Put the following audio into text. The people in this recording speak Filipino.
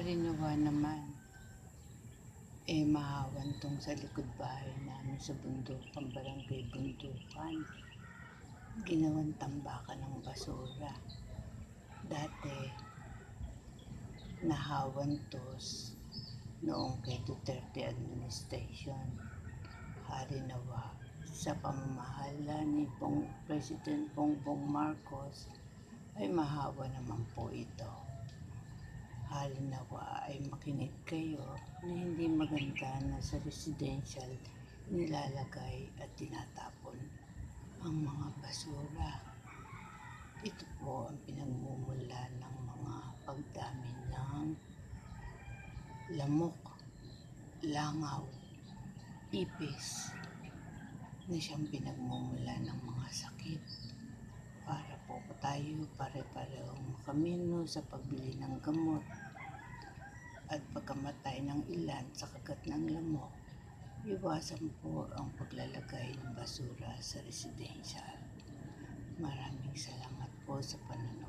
Harinawa naman. Eh, mahawan tong sa likod bahay namin sa bundukan, barangay bundukan. Ginawang tambakan ng basura. Dati, nahawan to s- noong kay Duterte administration. Harinawa sa pamamahala ni Pong President Bongbong Marcos ay mahawa naman po ito. Halinawa ay makinig kayo na hindi maganda na sa residential nilalagay at tinatapon ang mga basura. Ito po ang pinagmumula ng mga pagdami ng lamok, langaw, ipis na siyang pinagmumula ng mga sakit para po tayo pare-parehong makamino sa pagbili ng gamot at pagkamatay ng ilan sa kagat ng lamok, iwasan po ang paglalagay ng basura sa residential. Maraming salamat po sa panonood.